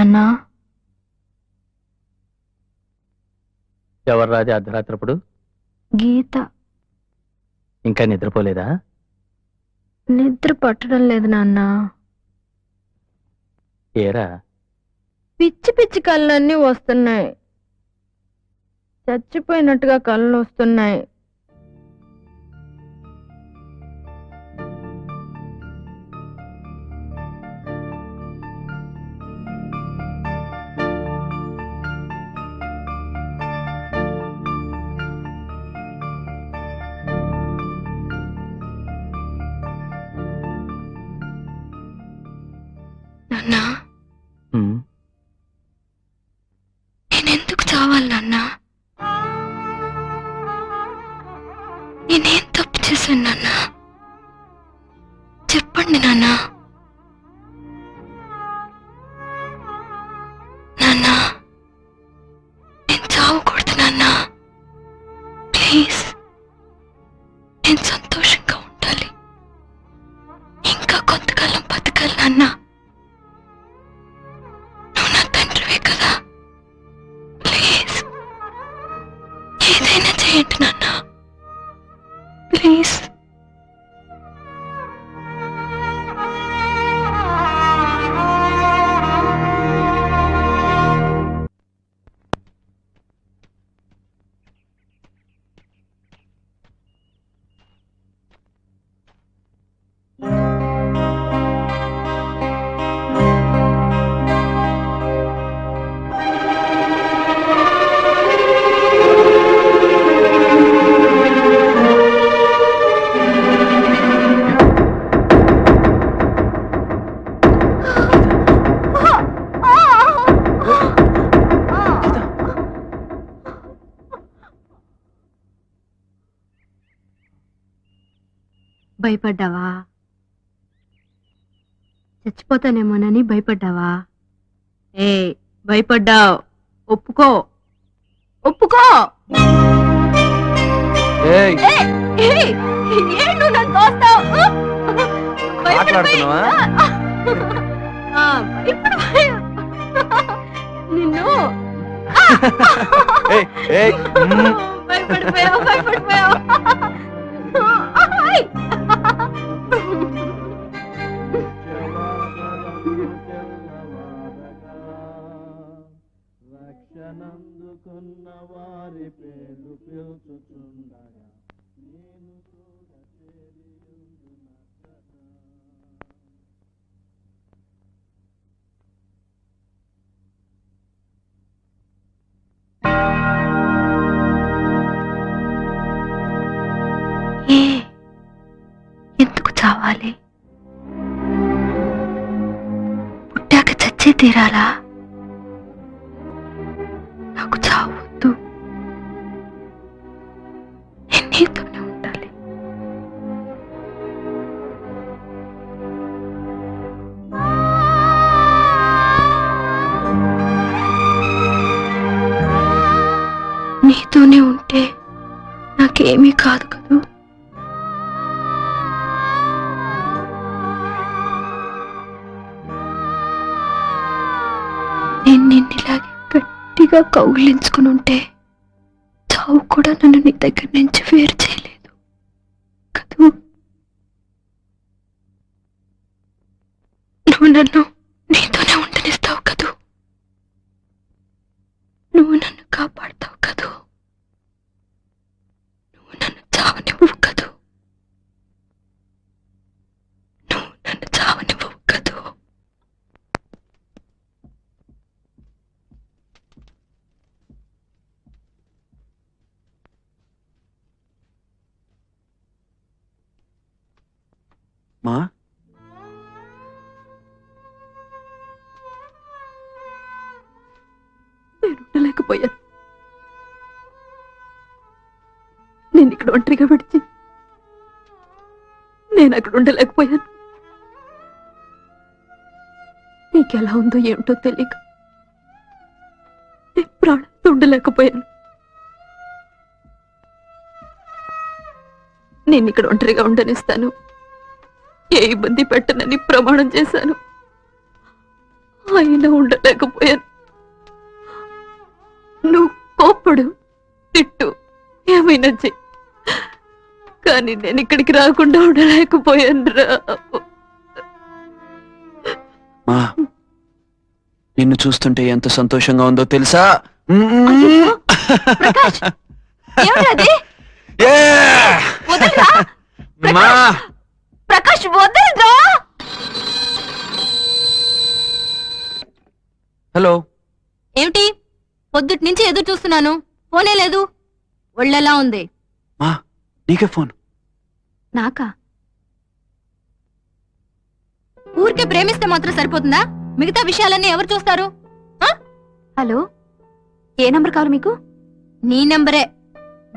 నాన్న. ఎవరు అర్ధరాత్రప్పుడు? గీత. ఇంకా నిద్రపోలేదా? నిద్ర పట్టడం లేదు నాన్న. ఏరా? పిచ్చి పిచ్చి కళ్ళన్నీ వస్తున్నాయి. చచ్చిపోయినట్టుగా కళ్ళు వస్తున్నాయి. చావాలి నాన్న. please. భయపడ్డావా? చచ్చిపోతానేమోనని భయపడ్డావా? ఏ భయపడ్డావు. ఒప్పుకో. ఒప్పుకో! నన్ను భయపడిపోయావు. ఎందుకు పుట్టాక చచ్చే తీరాలా? నాకు చావద్దు నీతోనే ఉండాలి. నీతోనే ఉంటే నాకేమీ కాదు కదూ? గట్టిగా కౌగిలించుకుని ఉంటే చావు కూడా నన్ను నీ దగ్గర నుంచి వేరు చేయలేదు. కదూ? నువ్వు నన్ను నీతోనే ఉండనిస్తావు కదూ? నువ్వు నన్ను కాపాడు కదూ నువ్వు నన్ను చావనివ్వవు కదూ నువ్వు నన్ను చావనివ్వవు కదూ మా? నేను ఉండలేకపోయాను నేను ఇక్కడ ఒంటరిగా విడిచి నేను అక్కడ ఉండలేకపోయాను. నీకెలా ఉందో ఏమిటో తెలియక నేను ప్రాణంతో ఉండలేకపోయాను. నేను ఇక్కడ ఒంటరిగా ఉండనిస్తాను. ఏ ఇబ్బంది పెట్టనని ప్రమాణం చేశాను. అయినా ఉండలేకపోయాను. నువ్వు కోప్పడు తిట్టు ఏమైనా చెయ్యి కానీ నేను ఇక్కడికి రాకుండా ఉండలేకపోయాను రా. మా నిన్ను చూస్తుంటే ఎంత సంతోషంగా ఉందో తెలుసా? అయ్యయ్యో, ప్రకాష్ ఏమిటది Yeah! వదలరా? మా ఒళ్ళెలా ఉంది? మా నీకే ఫోన్. నాకా? ఊరికే ప్రేమిస్తే మాత్రం సరిపోతుందా? మిగతా విషయాలన్నీ ఎవరు చూస్తారు? హలో? ఏ నంబర్ కావాలి మీకు? నీ నంబరే.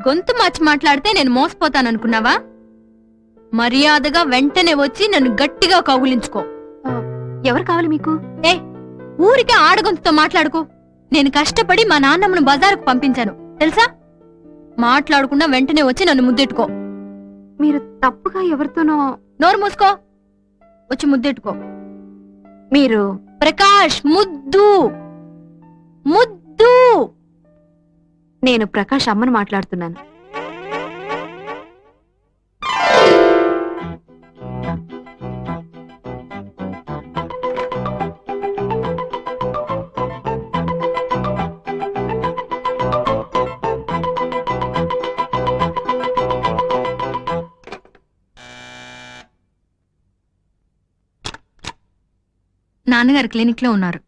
గొంతు మార్చి మాట్లాడితే నేను మోసపోతాననుకున్నావా? మర్యాదగా వెంటనే వచ్చి నన్ను గట్టిగా కౌగులించుకో. ఎవరు కావాలి మీకు? ఏ ఊరికే ఆడగొంతుతో మాట్లాడుకో. నేను కష్టపడి మా నాన్నమ్మను బజారుకు పంపించాను. తెలుసా? మాట్లాడకుండా వెంటనే వచ్చి నన్ను ముద్దెట్టుకో. మీరు తప్పుగా ఎవరితోనో నోరు మూసుకో. వచ్చి ముద్దెట్టుకో. మీరు ప్రకాష్ ముద్దు. ముద్దు. నేను ప్రకాష్ అమ్మను మాట్లాడుతున్నాను. నాన్నగారు క్లినిక్లో ఉన్నారు.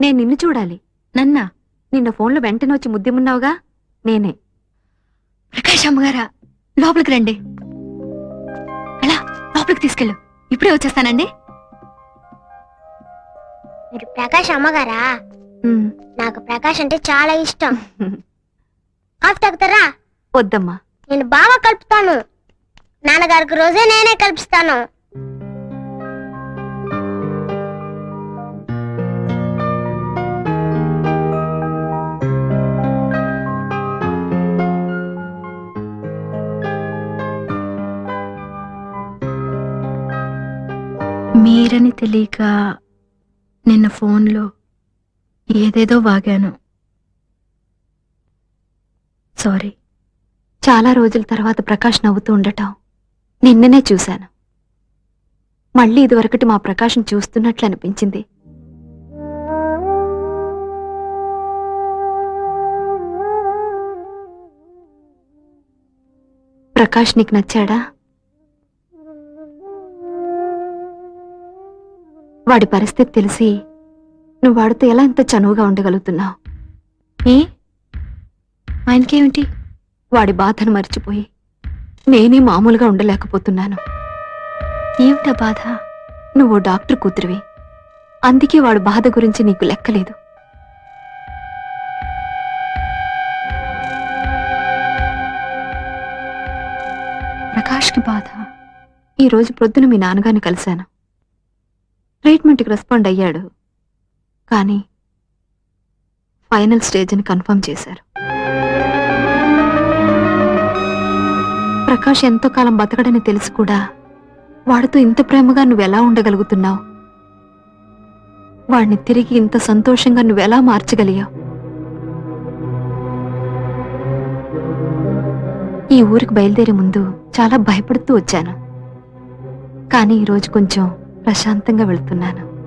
నేను నిన్ను చూడాలి. నన్నా. నిన్న ఫోన్లో వెంటనే వచ్చి ముద్దిమున్నావుగా నేనే. ప్రకాష్ అమ్మగారా లోపలికి రండి. అలా లోపలికి తీసుకెళ్ళు. ఇప్పుడే వచ్చేస్తానండి. మీరు ప్రకాష్ అమ్మగారా? ఉమ్, నాకు ప్రకాష్ అంటే చాలా ఇష్టం. కాఫీ తాగుతారా వద్దమ్మా. నేను బాగా కలుపుతాను. నాన్నగారికి రోజే నేనే కల్పిస్తాను మీరని తెలియక నిన్న ఫోన్లో ఏదేదో వాగాను. సారీ. చాలా రోజుల తర్వాత ప్రకాష్ నవ్వుతూ ఉండటం నిన్ననే చూశాను. మళ్ళీ ఇదివరకటి మా ప్రకాశం చూస్తున్నట్లు అనిపించింది. ప్రకాష్ నీకు నచ్చాడా? వాడి పరిస్థితి తెలిసి నువ్వు వాడితో ఎలా ఇంత చనువుగా ఉండగలుగుతున్నావు? ఏ? ఆయనకేమిటి? వాడి బాధను మర్చిపోయి నేనే మామూలుగా ఉండలేకపోతున్నాను. ఏమిటా బాధ? నువ్వు డాక్టర్ కూతురివి. అందుకే వాడు బాధ గురించి నీకు లెక్కలేదు. ప్రకాష్కి బాధ. ఈ రోజు ప్రొద్దున మీ నాన్నగారిని కలిశాను. ట్రీట్మెంట్కి రెస్పాండ్ అయ్యాడు. కానీ ఫైనల్ స్టేజ్ అని కన్ఫర్మ్ చేశారు. ప్రకాష్ ఎంతో కాలం బతకడని తెలిసి కూడా వాడితో ఇంత ప్రేమగా నువ్వెలా ఉండగలుగుతున్నావు? వాడిని తిరిగి ఇంత సంతోషంగా నువ్వెలా మార్చగలిగావు? ఈ ఊరికి బయలుదేరే ముందు చాలా భయపడుతూ వచ్చాను. కానీ ఈరోజు కొంచెం ప్రశాంతంగా వెళ్తున్నాను.